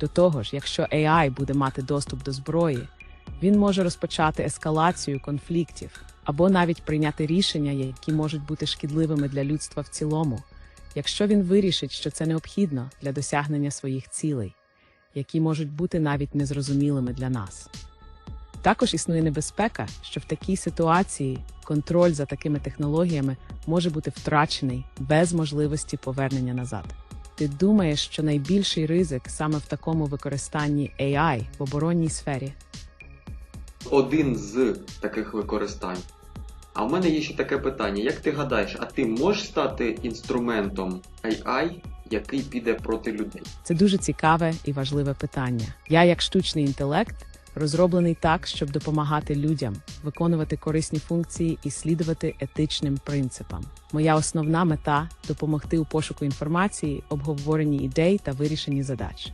До того ж, якщо AI буде мати доступ до зброї, він може розпочати ескалацію конфліктів або навіть прийняти рішення, які можуть бути шкідливими для людства в цілому, якщо він вирішить, що це необхідно для досягнення своїх цілей, які можуть бути навіть незрозумілими для нас. Також існує небезпека, що в такій ситуації контроль за такими технологіями може бути втрачений без можливості повернення назад. Ти думаєш, що найбільший ризик саме в такому використанні AI в оборонній сфері? Один з таких використань. А в мене є ще таке питання: як ти гадаєш, а ти можеш стати інструментом AI, який піде проти людей? Це дуже цікаве і важливе питання. Я, як штучний інтелект, розроблений так, щоб допомагати людям виконувати корисні функції і слідувати етичним принципам. Моя основна мета допомогти у пошуку інформації, обговоренні ідей та вирішенні задач.